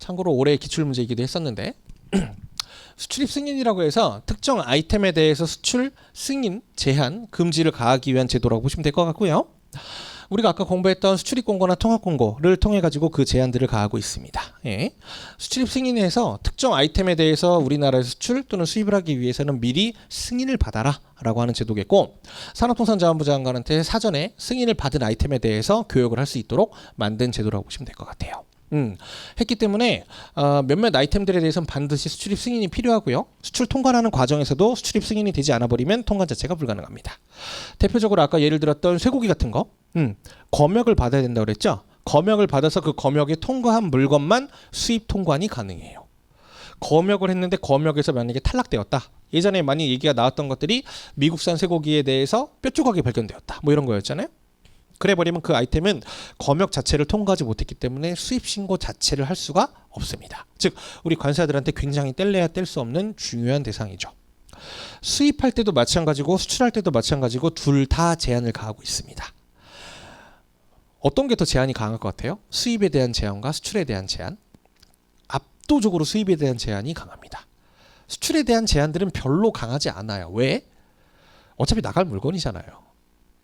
참고로 올해 기출 문제이기도 했었는데 수출입 승인이라고 해서 특정 아이템에 대해서 수출 승인 제한 금지를 가하기 위한 제도라고 보시면 될 것 같고요. 우리가 아까 공부했던 수출입 공고나 통합 공고를 통해 가지고 그 제한들을 가하고 있습니다. 예. 수출입 승인에서 특정 아이템에 대해서 우리나라에서 수출 또는 수입을 하기 위해서는 미리 승인을 받아라라고 하는 제도겠고 산업통상자원부 장관한테 사전에 승인을 받은 아이템에 대해서 교육을 할 수 있도록 만든 제도라고 보시면 될 것 같아요. 음, 했기 때문에 어, 몇몇 아이템들에 대해서는 반드시 수출입 승인이 필요하고요. 수출 통관하는 과정에서도 수출입 승인이 되지 않아 버리면 통관 자체가 불가능합니다. 대표적으로 아까 예를 들었던 쇠고기 같은 거, 음, 검역을 받아야 된다고 그랬죠. 검역을 받아서 그 검역에 통과한 물건만 수입 통관이 가능해요. 검역을 했는데 검역에서 만약에 탈락되었다. 예전에 많이 얘기가 나왔던 것들이 미국산 쇠고기에 대해서 뼈 조각이 발견되었다. 뭐 이런 거였잖아요. 그래 버리면 그 아이템은 검역 자체를 통과하지 못했기 때문에 수입 신고 자체를 할 수가 없습니다. 즉 우리 관사들한테 굉장히 뗄래야 뗄 수 없는 중요한 대상이죠. 수입할 때도 마찬가지고 수출할 때도 마찬가지고 둘 다 제한을 가하고 있습니다. 어떤 게 더 제한이 강할 것 같아요? 수입에 대한 제한과 수출에 대한 제한? 압도적으로 수입에 대한 제한이 강합니다. 수출에 대한 제한들은 별로 강하지 않아요. 왜? 어차피 나갈 물건이잖아요.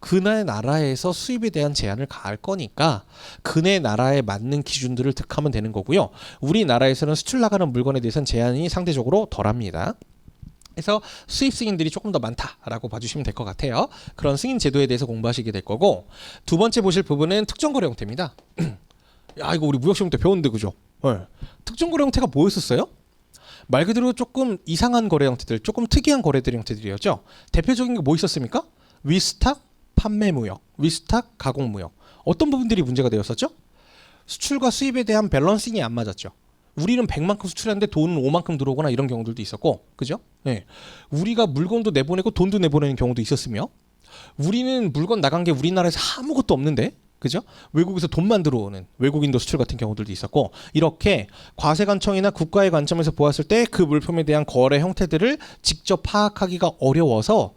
그날 나라에서 수입에 대한 제한을 가할 거니까 그네 나라에 맞는 기준들을 득하면 되는 거고요. 우리나라에서는 수출 나가는 물건에 대해서는 제한이 상대적으로 덜합니다. 그래서 수입 승인들이 조금 더 많다라고 봐주시면 될 것 같아요. 그런 승인 제도에 대해서 공부하시게 될 거고 두 번째 보실 부분은 특정 거래 형태입니다. 야 이거 우리 무역 시험 때 배웠는데 그죠? 네. 특정 거래 형태가 뭐였었어요? 말 그대로 조금 이상한 거래 형태들, 조금 특이한 거래들 형태들이었죠. 대표적인 게 뭐 있었습니까? 위스탁 판매 무역, 위스탁 가공 무역. 어떤 부분들이 문제가 되었었죠? 수출과 수입에 대한 밸런싱이 안 맞았죠. 우리는 100만큼 수출했는데 돈은 5만큼 들어오거나 이런 경우들도 있었고, 그죠? 네. 우리가 물건도 내보내고 돈도 내보내는 경우도 있었으며, 우리는 물건 나간 게 우리나라에서 아무것도 없는데, 그죠? 외국에서 돈만 들어오는 외국인도 수출 같은 경우들도 있었고, 이렇게 과세관청이나 국가의 관점에서 보았을 때 그 물품에 대한 거래 형태들을 직접 파악하기가 어려워서